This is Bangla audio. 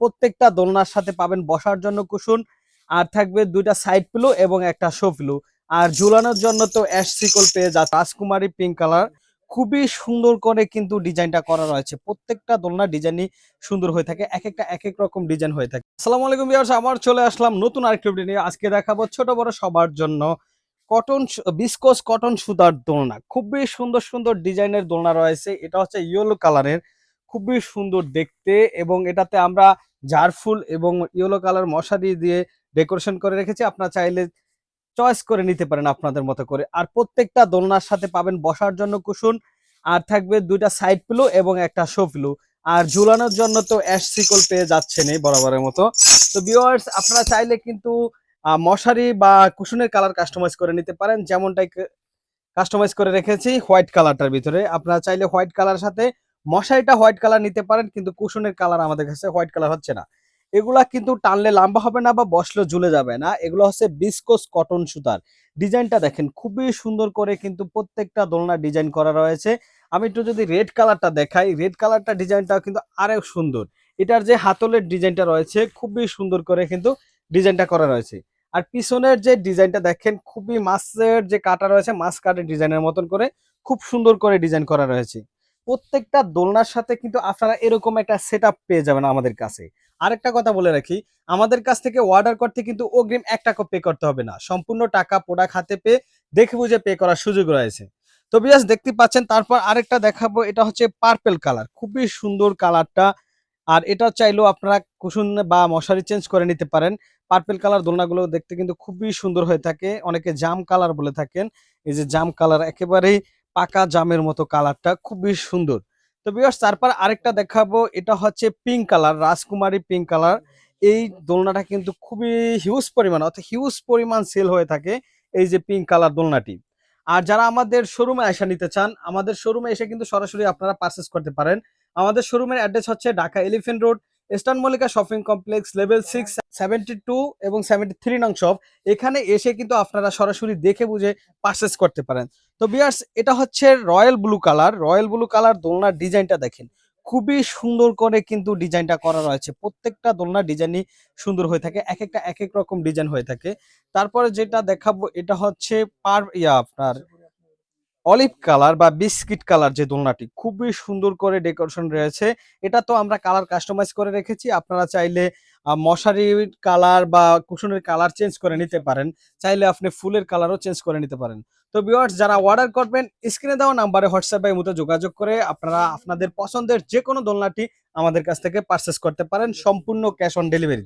প্রত্যেকটা দোলনার সাথে পাবেন বসার জন্য কুশন আর থাকবে দুইটা সাইড পিলো এবং একটা শো পিলো আর ঝুলানোর জন্য তো অ্যাশ সিকল পেয়ে যা রাজকুমারী পিঙ্ক কালার খুবই সুন্দর করে কিন্তু ডিজাইনটা করা রয়েছে। প্রত্যেকটা দোলনা ডিজাইনই সুন্দর হয়ে থাকে, এক একটা এক এক রকম ডিজাইন হয়ে থাকে। আসসালামু আলাইকুম ভিউয়ার্স আমার চলে আসলাম নতুন আরেকটি ভিডিও নিয়ে। আজকে দেখাবো ছোট বড় সবার জন্য কটন বিস্কোস কটন সুতার দোলনা। খুবই সুন্দর সুন্দর ডিজাইনের দোলনা রয়েছে। এটা হচ্ছে ইয়েলো কালারের খুবই সুন্দর দেখতে এবং এটাতে আমরা জারফুল এবং ইয়েলো কালার মশারি দিয়ে ডেকোরেশন করে রেখেছি। আপনারা চাইলে চয়েস করে নিতে পারেন আপনাদের মতো করে। আর প্রত্যেকটা দোলনার সাথে পাবেন বসার জন্য কুশন আর থাকবে দুইটা সাইড পিলো এবং একটা শো পিলো আর ঝুলানোর জন্য তো অ্যাশ সিকল পেয়ে যাচ্ছেন এই বরাবরের মতো। তো ভিউয়ার্স আপনারা চাইলে কিন্তু মশারি বা কুশনের কালার কাস্টমাইজ করে নিতে পারেন। যেমনটাই কাস্টমাইজ করে রেখেছি, হোয়াইট কালারটার ভিতরে। আপনারা চাইলে হোয়াইট কালার সাথে মশারিটা হোয়াইট কালার নিতে পারেন, কিন্তু কুশনের কালার আমাদের কাছে হোয়াইট কালার হচ্ছে না। এগুলা কিন্তু টানলে লম্বা হবে না বা বসলে ঝুলে যাবে না। এগুলো হচ্ছে বিস্কোস কটন সুতার। ডিজাইনটা দেখেন, খুবই সুন্দর করে কিন্তু প্রত্যেকটা দোলনা ডিজাইন করা রয়েছে। আমি একটু যদি রেড কালারটা দেখাই রেড কালারটা ডিজাইনটাও কিন্তু আরও সুন্দর। এটার যে হাতলের ডিজাইনটা রয়েছে, খুবই সুন্দর করে কিন্তু ডিজাইনটা করা রয়েছে। আর পিছনের যে ডিজাইনটা দেখেন, খুবই মাছের যে কাটা রয়েছে মাছ কাটের ডিজাইনের মতন করে, খুব সুন্দর করে ডিজাইন করা রয়েছে। প্রত্যেকটা দোলনার সাথে কিন্তু আপনারা এরকম একটা সেট পেয়ে যাবেন আমাদের কাছে। আরেকটা কথা বলে রাখি, আমাদের কাছ থেকে অর্ডার করতে কিন্তু অগ্রিম এক টাকা পে করতে হবে না। সম্পূর্ণ টাকা প্রোডাক্ট হাতে পেয়ে দেখে বুঝে পে করার সুযোগ রয়েছে। তো বিয়াস, দেখতে পাচ্ছেন, তারপর আরেকটা দেখাবো, এটা হচ্ছে পার্পেল কালার খুবই সুন্দর কালারটা আর এটা চাইলেও আপনারা কুসুন বা মশারি চেঞ্জ করে নিতে পারেন। পার্পেল কালার দোলনাগুলো দেখতে কিন্তু খুবই সুন্দর হয়ে থাকে। অনেকে জাম কালার বলে থাকেন। এই যে জাম কালার একেবারেই পাকা জামের মতো কালারটা খুবই সুন্দর। তো বিয়ার্স তারপর আরেকটা দেখাবো, এটা হচ্ছে পিঙ্ক কালার রাজকুমারী পিঙ্ক কালার এই দোলনাটা কিন্তু খুবই হিউজ পরিমাণ, অর্থাৎ হিউজ পরিমাণ সেল হয়ে থাকে এই যে পিঙ্ক কালার দোলনাটি। আর যারা আমাদের শোরুমে আসা নিতে চান, আমাদের শোরুমে এসে কিন্তু সরাসরি আপনারা পারচেস করতে পারেন। আমাদের শোরুমের অ্যাড্রেস হচ্ছে Dhaka Elephant Road Eastern Mallika shopping complex level six seventy two এবং সেভেন্টি থ্রি নং শপ এখানে এসে কিন্তু আপনারা সরাসরি দেখে বুঝে পারচেস করতে পারেন। তো বিয়ার্স, এটা হচ্ছে royal blue colour. Royal blue colour দোলনার ডিজাইনটা দেখেন। খুবই সুন্দর করে কিন্তু ডিজাইনটা করা রয়েছে। প্রত্যেকটা দোলনার ডিজাইনই সুন্দর হয়ে থাকে। এক একটা এক এক রকম ডিজাইন হয়ে থাকে। তারপরে যেটা দেখাবো, এটা হচ্ছে পার ইয়া আপনার অলিভ কালার বা বিস্কিট কালার যে দোলনাটি। খুবই সুন্দর করে ডেকোরেশন রয়েছে। এটা তো আমরা কালার কাস্টমাইজ করে রেখেছি। আপনারা চাইলে মশারির কালার বা কুশনের কালার চেঞ্জ করে নিতে পারেন। চাইলে আপনি ফুলের কালারও চেঞ্জ করে নিতে পারেন। তো বিওয়ার্স যারা অর্ডার করবেন স্ক্রিনে দেওয়া নাম্বারে হোয়াটসঅ্যাপে মতো যোগাযোগ করে আপনারা আপনাদের পছন্দের যে কোনো দোলনাটি আমাদের কাছ থেকে পারচেস করতে পারেন। সম্পূর্ণ ক্যাশ অন ডেলিভারি